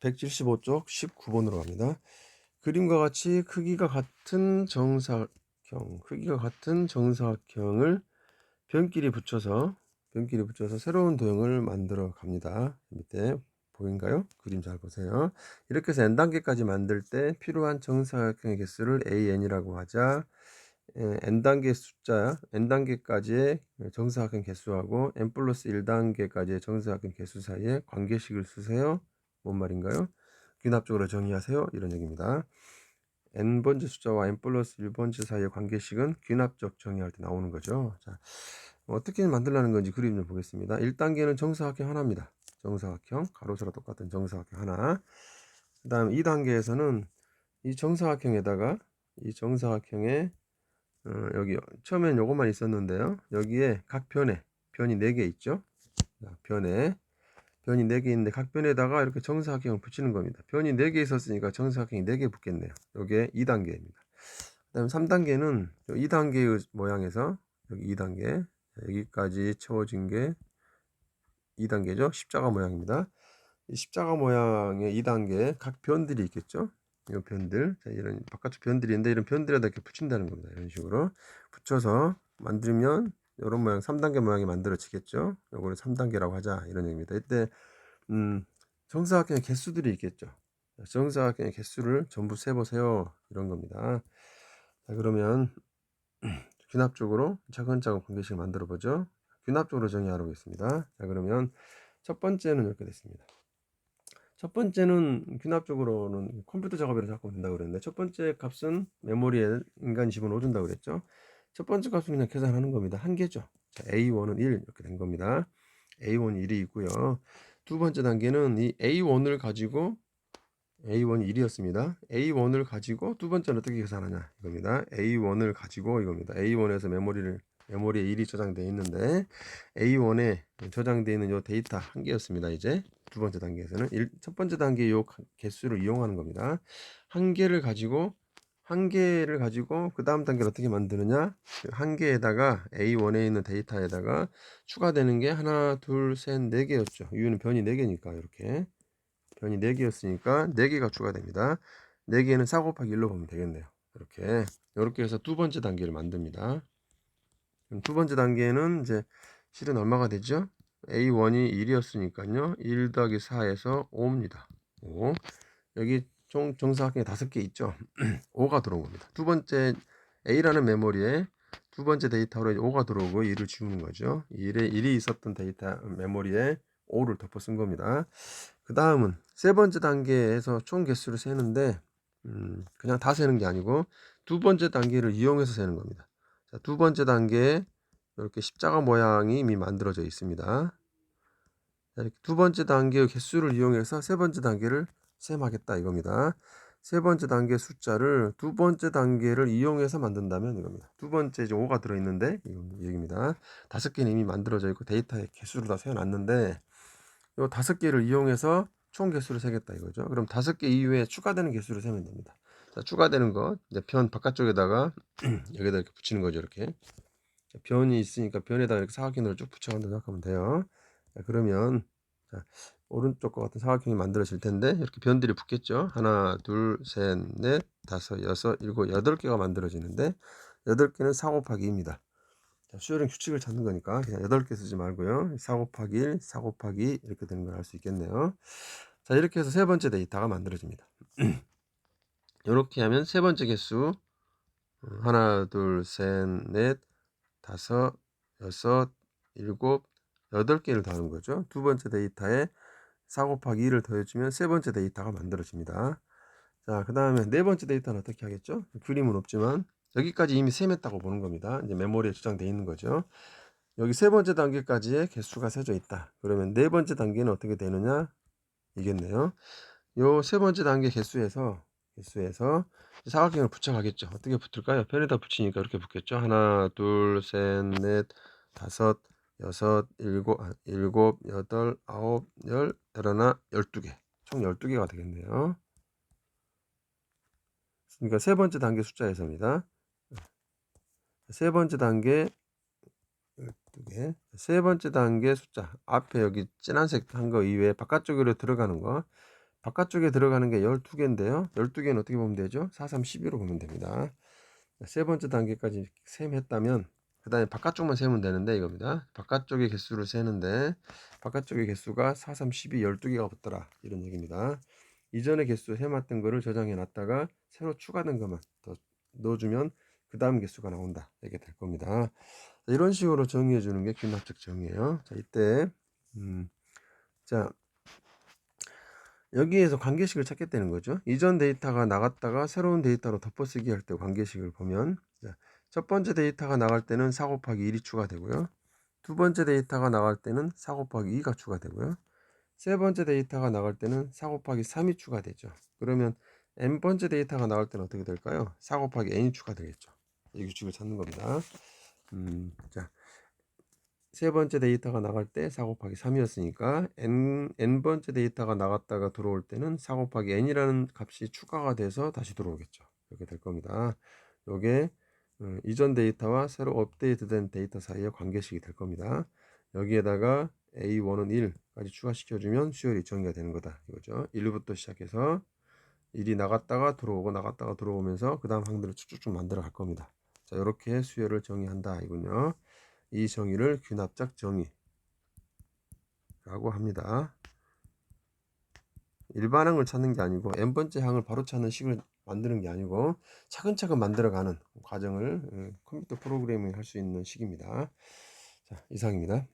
175쪽 19번으로 갑니다. 그림과 같이 크기가 같은 정사각형, 크기가 같은 정사각형을 변끼리 붙여서 변끼리 붙여서 새로운 도형을 만들어 갑니다. 밑에 보인가요? 그림 잘 보세요. 이렇게 해서 n 단계까지 만들 때 필요한 정사각형의 개수를 an이라고 하자. 에, n 단계 숫자 n 단계까지의 정사각형 개수하고 n 플러스 1단계까지의 정사각형 개수 사이에 관계식을 쓰세요. 뭔 말인가요? 귀납적으로 정의하세요. 이런 얘기입니다. n번째 숫자와 n 플러스 1번째 사이의 관계식은 귀납적 정의할 때 나오는 거죠. 자, 어떻게 만들라는 건지 그림 좀 보겠습니다. 1단계는 정사각형 하나입니다. 정사각형, 가로세로 똑같은 정사각형 하나. 그 다음 2단계에서는 이 정사각형에다가 이 정사각형에 어, 여기 처음엔 요것만 있었는데요. 여기에 각 변에 변이 4개 있죠. 자, 변에 변이 4개 있는데 각 변에다가 이렇게 정사각형을 붙이는 겁니다. 변이 4개 있었으니까 정사각형이 4개 붙겠네요. 요게 2단계입니다. 그 다음 3단계는 2단계의 모양에서 여기 2단계 여기까지 채워진 게 2단계죠. 십자가 모양입니다. 이 십자가 모양의 2단계 각 변들이 있겠죠. 이 변들, 자, 이런 바깥쪽 변들이 있는데 이런 변들에다 이렇게 붙인다는 겁니다. 이런 식으로 붙여서 만들면 이런 모양 3단계 모양이 만들어지겠죠. 요거를 3단계라고 하자 이런 얘기입니다. 이때 음, 정사각형의 개수들이 있겠죠. 정사각형의 개수를 전부 세보세요. 이런 겁니다. 자, 그러면 귀납적으로 차근차근 관계식을 만들어 보죠. 귀납적으로 정의하러 보겠습니다. 자, 그러면 첫 번째는 이렇게 됐습니다. 첫 번째는 귀납적으로는 컴퓨터 작업이라 잡고 된다고 그랬는데 첫 번째 값은 메모리에 인간이 집어넣어 준다고 그랬죠. 첫 번째 값은 그냥 계산하는 겁니다. 한 개죠. 자, A1은 1 이렇게 된 겁니다. A1 1이 있고요. 두 번째 단계는 이 A1을 가지고 A1이 1이었습니다. A1을 가지고 두 번째는 어떻게 계산하냐 이겁니다. A1을 가지고 이겁니다. A1에서 메모리를 메모리에 1이 저장되어 있는데 A1에 저장되어 있는 요 데이터 한 개였습니다. 이제 두 번째 단계에서는 일, 첫 번째 단계 요 개수를 이용하는 겁니다. 한 개를 가지고 한 개를 가지고 그 다음 단계를 어떻게 만드느냐 한 개에다가 A1에 있는 데이터에다가 추가되는 게 하나 둘셋네 개였죠 이유는 변이 네 개니까 이렇게 변이 4개였으니까 4개가 추가됩니다. 4개는 4 곱하기 1로 보면 되겠네요. 이렇게 이렇게 해서 두 번째 단계를 만듭니다. 두 번째 단계는 이제 실은 얼마가 되죠? A1이 1이었으니까요. 1 더하기 4에서 5입니다. 5. 여기 총 정사각형이 5개 있죠. 5가 들어온 겁니다. 두 번째 A라는 메모리에 두 번째 데이터로 5가 들어오고 1을 지우는 거죠. 1에 1이 있었던 데이터 메모리에 5를 덮어 쓴 겁니다. 그 다음은 세 번째 단계에서 총 개수를 세는데 음, 그냥 다 세는 게 아니고 두 번째 단계를 이용해서 세는 겁니다. 자, 두 번째 단계에 이렇게 십자가 모양이 이미 만들어져 있습니다. 자, 이렇게 두 번째 단계의 개수를 이용해서 세 번째 단계를 셈하겠다 이겁니다. 세 번째 단계 숫자를 두 번째 단계를 이용해서 만든다면 이겁니다. 두 번째 이제 5가 들어있는데 이 얘기입니다. 다섯 개는 이미 만들어져 있고 데이터의 개수를 다 세워놨는데 요 다섯 개를 이용해서 총 개수를 세겠다 이거죠. 그럼 다섯 개 이후에 추가되는 개수를 세면 됩니다. 자, 추가되는 것 이제 변 바깥쪽에다가 여기다 이렇게 붙이는 거죠. 이렇게 자, 변이 있으니까 변에다가 이렇게 사각형을 쭉 붙여간다 생각하면 돼요. 자, 그러면 자, 오른쪽과 같은 사각형이 만들어질 텐데 이렇게 변들이 붙겠죠. 하나, 둘, 셋, 넷, 다섯, 여섯, 일곱, 여덟 개가 만들어지는데 여덟 개는 4 곱하기 2입니다. 자, 수요령 규칙을 찾는 거니까 그냥 8개 쓰지 말고요. 4 곱하기 1, 4 곱하기 이렇게 되는 걸 알 수 있겠네요. 자, 이렇게 해서 세 번째 데이터가 만들어집니다. 이렇게 하면 세 번째 개수 어, 하나, 둘, 셋, 넷, 다섯, 여섯, 일곱, 여덟 개를 더하는 거죠. 두 번째 데이터에 4 곱하기 2를 더해주면 세 번째 데이터가 만들어집니다. 자, 그 다음에 네 번째 데이터는 어떻게 하겠죠? 그림은 없지만 여기까지 이미 셈했다고 보는 겁니다. 이제 메모리에 저장되어 있는 거죠. 여기 세 번째 단계까지의 개수가 세져 있다. 그러면 네 번째 단계는 어떻게 되느냐? 이겠네요. 요 세 번째 단계 개수에서 개수에서 사각형을 붙여가겠죠. 어떻게 붙을까요? 편에다 붙이니까 이렇게 붙겠죠. 하나, 둘, 셋, 넷, 다섯, 여섯, 일곱, 아, 일곱, 여덟, 아홉, 열, 열하나, 열두 개. 총 열두 개가 되겠네요. 그러니까 세 번째 단계 숫자에서입니다. 세 번째 단계 12개. 세 번째 단계 숫자. 앞에 여기 진한색 한 거 이외에 바깥쪽으로 들어가는 거. 바깥쪽에 들어가는 게 12개인데요. 12개는 어떻게 보면 되죠? 4, 3, 12로 보면 됩니다. 세 번째 단계까지 셈 했다면 그 다음에 바깥쪽만 세면 되는데 이겁니다. 바깥쪽의 개수를 세는데 바깥쪽의 개수가 4, 3, 12, 12개가 붙더라 이런 얘기입니다. 이전의 개수 해놨던 거를 저장해 놨다가 새로 추가된 것만 더 넣어주면 그 다음 개수가 나온다 이게 될 겁니다. 자, 이런 식으로 정의해 주는 게 균합적 정의예요. 자 이때 음, 자 여기에서 관계식을 찾겠다는 거죠. 이전 데이터가 나갔다가 새로운 데이터로 덮어쓰기 할 때 관계식을 보면 자, 첫 번째 데이터가 나갈 때는 4 곱하기 1이 추가되고요. 두 번째 데이터가 나갈 때는 4 곱하기 2가 추가되고요. 세 번째 데이터가 나갈 때는 4 곱하기 3이 추가되죠. 그러면 n 번째 데이터가 나올 때는 어떻게 될까요? 4 곱하기 n이 추가되겠죠. 이 규칙을 찾는 겁니다. 음, 자, 세 번째 데이터가 나갈 때 4 곱하기 3이었으니까 n, n 번째 데이터가 나갔다가 들어올 때는 4 곱하기 n이라는 값이 추가가 돼서 다시 들어오겠죠. 이렇게 될 겁니다. 요게 어, 이전 데이터와 새로 업데이트된 데이터 사이의 관계식이 될 겁니다. 여기에다가 A1은 1까지 추가시켜주면 수열이 정의가 되는 거다. 이거죠. 1부터 시작해서 1이 나갔다가 들어오고 나갔다가 들어오면서 그 다음 항들을 쭉쭉쭉 만들어 갈 겁니다. 자, 이렇게 수열을 정의한다. 이군요. 이 정의를 균합적 정의라고 합니다. 일반 항을 찾는 게 아니고 n번째 항을 바로 찾는 식을 만드는 게 아니고 차근차근 만들어가는 과정을 어, 컴퓨터 프로그래밍 할 수 있는 식입니다. 자, 이상입니다.